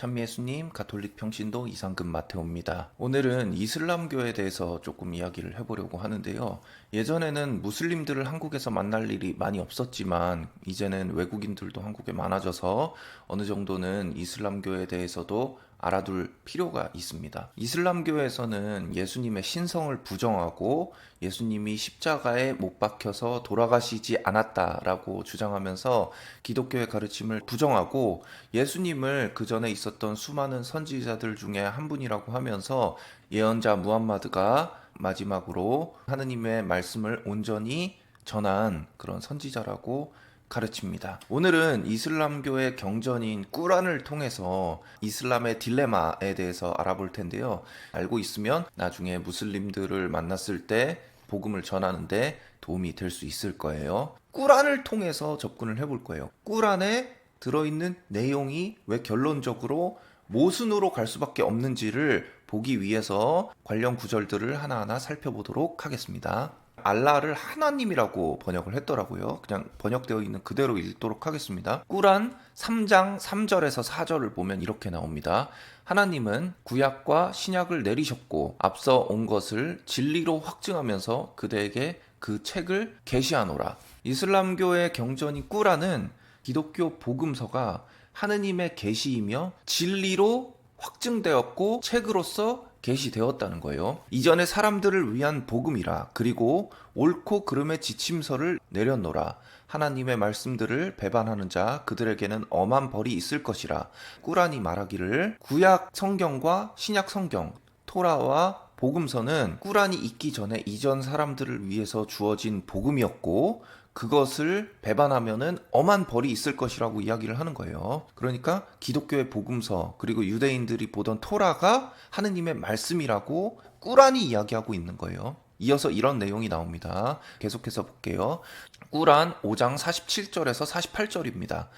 참미예수님 가톨릭 평신도 이상금 마테오입니다. 오늘은 이슬람교에 대해서 조금 이야기를 해보려고 하는데요. 예전에는 무슬림들을 한국에서 만날 일이 많이 없었지만 이제는 외국인들도 한국에 많아져서 어느 정도는 이슬람교에 대해서도 알아둘 필요가 있습니다. 이슬람교에서는 예수님의 신성을 부정하고 예수님이 십자가에 못 박혀서 돌아가시지 않았다라고 주장하면서 기독교의 가르침을 부정하고 예수님을 그 전에 있었던 수많은 선지자들 중에 한 분이라고 하면서 예언자 무함마드가 마지막으로 하느님의 말씀을 온전히 전한 그런 선지자라고 가르칩니다. 오늘은 이슬람교의 경전인 꾸란을 통해서 이슬람의 딜레마에 대해서 알아볼 텐데요. 알고 있으면 나중에 무슬림들을 만났을 때 복음을 전하는데 도움이 될 수 있을 거예요. 꾸란을 통해서 접근을 해볼 거예요. 꾸란에 들어있는 내용이 왜 결론적으로 모순으로 갈 수밖에 없는지를 보기 위해서 관련 구절들을 하나하나 살펴보도록 하겠습니다. 알라를 하나님이라고 번역을 했더라고요. 그냥 번역되어 있는 그대로 읽도록 하겠습니다. 꾸란 3장 3절에서 4절을 보면 이렇게 나옵니다. 하나님은 구약과 신약을 내리셨고 앞서 온 것을 진리로 확증하면서 그대에게 그 책을 계시하노라. 이슬람교의 경전인 꾸란은 기독교 복음서가 하느님의 계시이며 진리로 확증되었고 책으로서 계시되었다는 거예요. 이전에 사람들을 위한 복음이라 그리고 옳고 그름의 지침서를 내렸노라. 하나님의 말씀들을 배반하는 자 그들에게는 엄한 벌이 있을 것이라. 꾸란이 말하기를 구약 성경과 신약 성경 토라와 복음서는 꾸란이 있기 전에 이전 사람들을 위해서 주어진 복음이었고 그것을 배반하면은 엄한 벌이 있을 것이라고 이야기를 하는 거예요. 그러니까 기독교의 복음서 그리고 유대인들이 보던 토라가 하느님의 말씀이라고 꾸란이 이야기하고 있는 거예요. 이어서 이런 내용이 나옵니다. 계속해서 볼게요. 꾸란 5장 47절에서 48절입니다.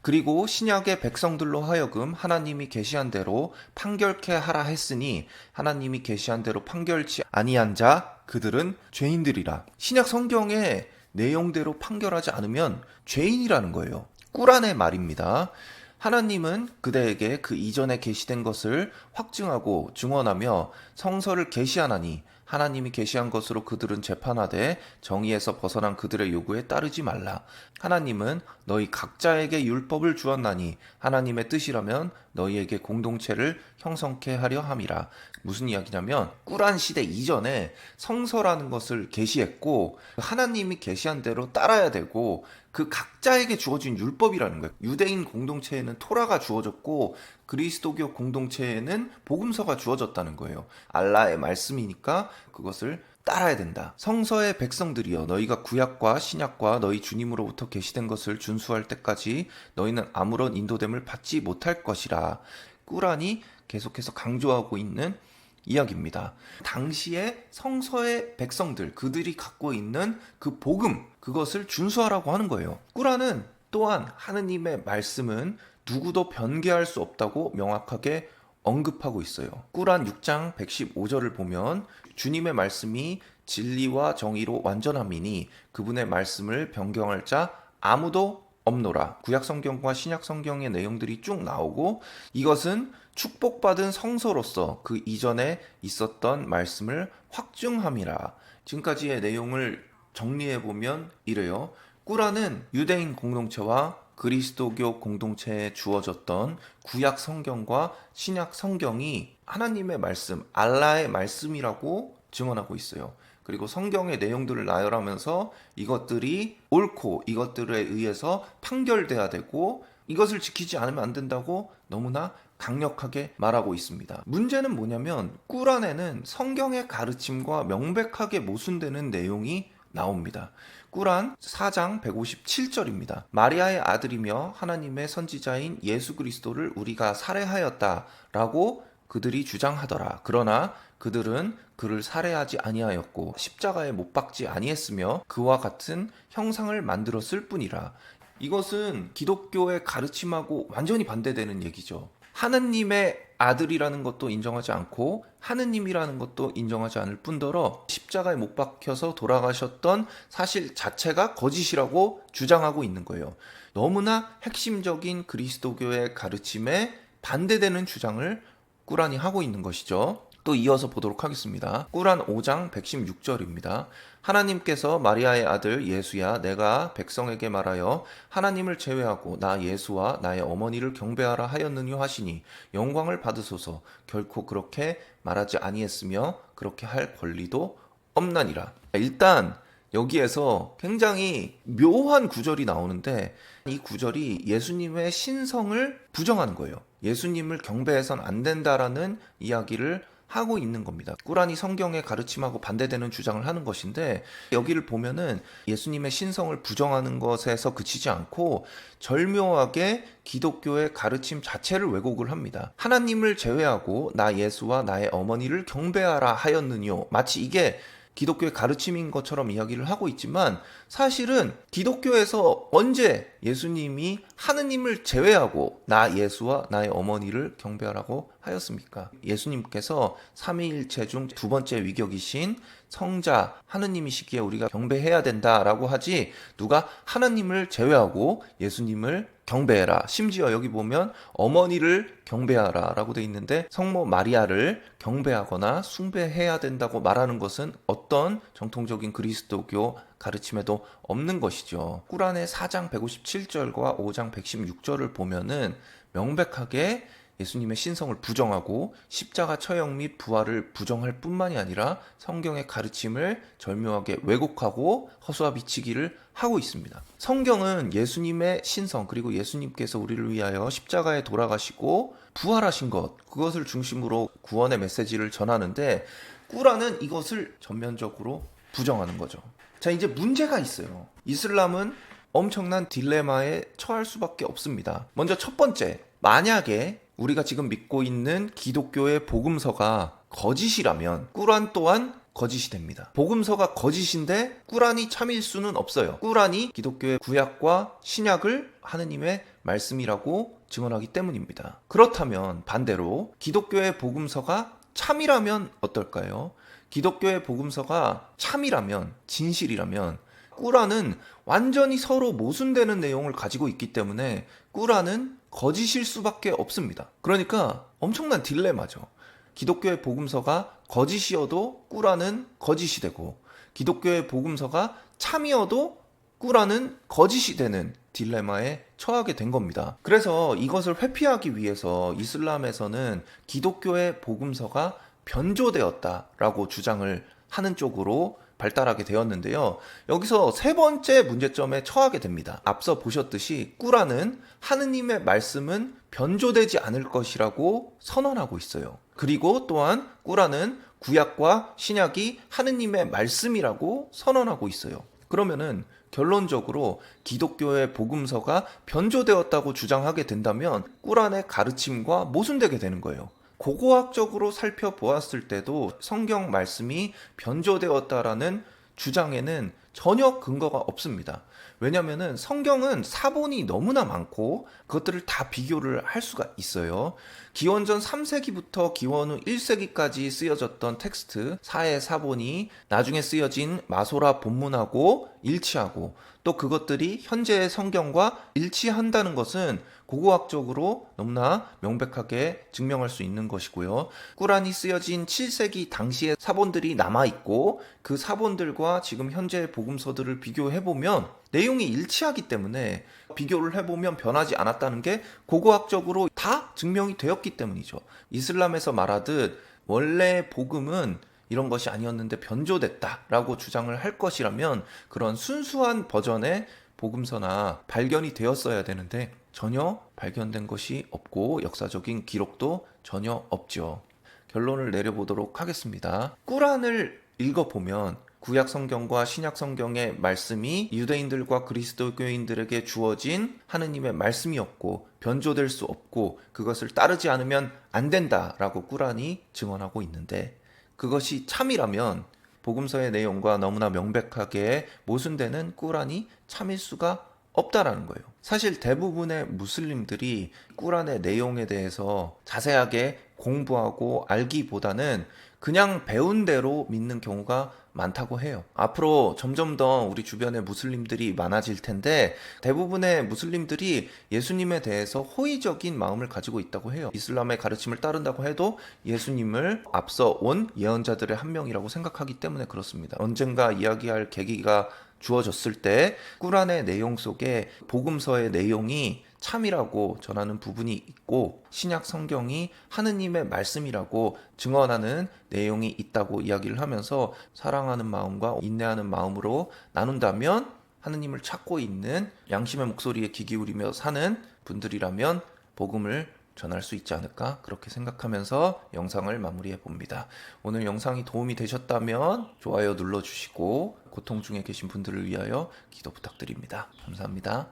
그리고 신약의 백성들로 하여금 하나님이 계시한 대로 판결케 하라 했으니 하나님이 계시한 대로 판결치 아니한 자 그들은 죄인들이라. 신약 성경에 내용대로 판결하지 않으면 죄인이라는 거예요. 꾸란의 말입니다. 하나님은 그대에게 그 이전에 계시된 것을 확증하고 증언하며 성서를 계시하나니 하나님이 계시한 것으로 그들은 재판하되 정의에서 벗어난 그들의 요구에 따르지 말라. 하나님은 너희 각자에게 율법을 주었나니 하나님의 뜻이라면 너희에게 공동체를 형성케 하려 함이라. 무슨 이야기냐면 꾸란 시대 이전에 성서라는 것을 계시했고 하나님이 계시한 대로 따라야 되고 그 각자에게 주어진 율법이라는 거예요. 유대인 공동체에는 토라가 주어졌고 그리스도교 공동체에는 복음서가 주어졌다는 거예요. 알라의 말씀이니까 그것을 따라야 된다. 성서의 백성들이여 너희가 구약과 신약과 너희 주님으로부터 계시된 것을 준수할 때까지 너희는 아무런 인도됨을 받지 못할 것이라. 꾸란이 계속해서 강조하고 있는 이야기입니다. 당시에 성서의 백성들, 그들이 갖고 있는 그 복음, 그것을 준수하라고 하는 거예요. 꾸란은 또한 하느님의 말씀은 누구도 변개할 수 없다고 명확하게 언급하고 있어요. 꾸란 6장 115절을 보면 주님의 말씀이 진리와 정의로 완전함이니 그분의 말씀을 변경할 자 아무도 없노라. 구약 성경과 신약 성경의 내용들이 쭉 나오고 이것은 축복받은 성서로서 그 이전에 있었던 말씀을 확증함이라. 지금까지의 내용을 정리해 보면 이래요. 꾸란은 유대인 공동체와 그리스도교 공동체에 주어졌던 구약 성경과 신약 성경이 하나님의 말씀, 알라의 말씀이라고 증언하고 있어요. 그리고 성경의 내용들을 나열하면서 이것들이 옳고 이것들에 의해서 판결돼야 되고 이것을 지키지 않으면 안 된다고 너무나 강력하게 말하고 있습니다. 문제는 뭐냐면 꾸란에는 성경의 가르침과 명백하게 모순되는 내용이 나옵니다. 꾸란 4장 157절입니다. 마리아의 아들이며 하나님의 선지자인 예수 그리스도를 우리가 살해하였다라고 그들이 주장하더라. 그러나 그들은 그를 살해하지 아니하였고 십자가에 못 박지 아니했으며 그와 같은 형상을 만들었을 뿐이라. 이것은 기독교의 가르침하고 완전히 반대되는 얘기죠. 하느님의 아들이라는 것도 인정하지 않고 하느님이라는 것도 인정하지 않을 뿐더러 십자가에 못 박혀서 돌아가셨던 사실 자체가 거짓이라고 주장하고 있는 거예요. 너무나 핵심적인 그리스도교의 가르침에 반대되는 주장을 꾸란이 하고 있는 것이죠. 또 이어서 보도록 하겠습니다. 꾸란 5장 116절입니다. 하나님께서 마리아의 아들 예수야 내가 백성에게 말하여 하나님을 제외하고 나 예수와 나의 어머니를 경배하라 하였느뇨 하시니 영광을 받으소서 결코 그렇게 말하지 아니했으며 그렇게 할 권리도 없나니라. 일단 여기에서 굉장히 묘한 구절이 나오는데 이 구절이 예수님의 신성을 부정하는 거예요. 예수님을 경배해선 안 된다라는 이야기를 하고 있는 겁니다. 꾸란이 성경의 가르침하고 반대되는 주장을 하는 것인데 여기를 보면은 예수님의 신성을 부정하는 것에서 그치지 않고 절묘하게 기독교의 가르침 자체를 왜곡을 합니다. 하나님을 제외하고 나 예수와 나의 어머니를 경배하라 하였느뇨. 마치 이게 기독교의 가르침인 것처럼 이야기를 하고 있지만 사실은 기독교에서 언제 예수님이 하느님을 제외하고 나 예수와 나의 어머니를 경배하라고 하였습니까? 예수님께서 삼위일체 중 두 번째 위격이신 성자 하느님이시기에 우리가 경배해야 된다라고 하지 누가 하나님을 제외하고 예수님을 경배해라. 심지어 여기 보면 어머니를 경배하라 라고 돼 있는데 성모 마리아를 경배하거나 숭배해야 된다고 말하는 것은 어떤 정통적인 그리스도교 가르침에도 없는 것이죠. 꾸란의 4장 157절과 5장 116절을 보면은 명백하게 예수님의 신성을 부정하고 십자가 처형 및 부활을 부정할 뿐만이 아니라 성경의 가르침을 절묘하게 왜곡하고 허수아 비치기를 하고 있습니다. 성경은 예수님의 신성 그리고 예수님께서 우리를 위하여 십자가에 돌아가시고 부활하신 것 그것을 중심으로 구원의 메시지를 전하는데 꾸란은 이것을 전면적으로 부정하는 거죠. 자, 이제 문제가 있어요. 이슬람은 엄청난 딜레마에 처할 수밖에 없습니다. 먼저 첫 번째, 만약에 우리가 지금 믿고 있는 기독교의 복음서가 거짓이라면 꾸란 또한 거짓이 됩니다. 복음서가 거짓인데 꾸란이 참일 수는 없어요. 꾸란이 기독교의 구약과 신약을 하느님의 말씀이라고 증언하기 때문입니다. 그렇다면 반대로 기독교의 복음서가 참이라면 어떨까요? 기독교의 복음서가 참이라면 진실이라면 꾸란은 완전히 서로 모순되는 내용을 가지고 있기 때문에 꾸란은 거짓일 수밖에 없습니다. 그러니까 엄청난 딜레마죠. 기독교의 복음서가 거짓이어도 꾸란은 거짓이 되고 기독교의 복음서가 참이어도 꾸란은 거짓이 되는 딜레마에 처하게 된 겁니다. 그래서 이것을 회피하기 위해서 이슬람에서는 기독교의 복음서가 변조되었다라고 주장을 하는 쪽으로 발달하게 되었는데요. 여기서 세 번째 문제점에 처하게 됩니다. 앞서 보셨듯이 꾸란은 하느님의 말씀은 변조되지 않을 것이라고 선언하고 있어요. 그리고 또한 꾸란은 구약과 신약이 하느님의 말씀이라고 선언하고 있어요. 그러면은 결론적으로 기독교의 복음서가 변조되었다고 주장하게 된다면 꾸란의 가르침과 모순되게 되는 거예요. 고고학적으로 살펴보았을 때도 성경 말씀이 변조되었다라는 주장에는 전혀 근거가 없습니다. 왜냐하면 성경은 사본이 너무나 많고 그것들을 다 비교를 할 수가 있어요. 기원전 3세기부터 기원 후 1세기까지 쓰여졌던 텍스트 사의 사본이 나중에 쓰여진 마소라 본문하고 일치하고 또 그것들이 현재의 성경과 일치한다는 것은 고고학적으로 너무나 명백하게 증명할 수 있는 것이고요. 꾸란이 쓰여진 7세기 당시의 사본들이 남아있고 그 사본들과 지금 현재의 복음서들을 비교해 보면 내용이 일치하기 때문에 비교를 해보면 변하지 않았다는 게 고고학적으로 다 증명이 되었기 때문이죠. 이슬람에서 말하듯 원래 복음은 이런 것이 아니었는데 변조됐다라고 주장을 할 것이라면 그런 순수한 버전의 복음서나 발견이 되었어야 되는데 전혀 발견된 것이 없고 역사적인 기록도 전혀 없죠. 결론을 내려보도록 하겠습니다. 꾸란을 읽어보면 구약 성경과 신약 성경의 말씀이 유대인들과 그리스도교인들에게 주어진 하느님의 말씀이었고 변조될 수 없고 그것을 따르지 않으면 안 된다라고 꾸란이 증언하고 있는데 그것이 참이라면 복음서의 내용과 너무나 명백하게 모순되는 꾸란이 참일 수가 없다라는 거예요. 사실 대부분의 무슬림들이 꾸란의 내용에 대해서 자세하게 공부하고 알기보다는 그냥 배운 대로 믿는 경우가 많다고 해요. 앞으로 점점 더 우리 주변에 무슬림들이 많아질 텐데 대부분의 무슬림들이 예수님에 대해서 호의적인 마음을 가지고 있다고 해요. 이슬람의 가르침을 따른다고 해도 예수님을 앞서 온 예언자들의 한 명이라고 생각하기 때문에 그렇습니다. 언젠가 이야기할 계기가 주어졌을 때 꾸란의 내용 속에 복음서의 내용이 참이라고 전하는 부분이 있고 신약 성경이 하느님의 말씀이라고 증언하는 내용이 있다고 이야기를 하면서 사랑하는 마음과 인내하는 마음으로 나눈다면 하느님을 찾고 있는 양심의 목소리에 귀 기울이며 사는 분들이라면 복음을 전할 수 있지 않을까 그렇게 생각하면서 영상을 마무리해 봅니다. 오늘 영상이 도움이 되셨다면 좋아요 눌러주시고 고통 중에 계신 분들을 위하여 기도 부탁드립니다. 감사합니다.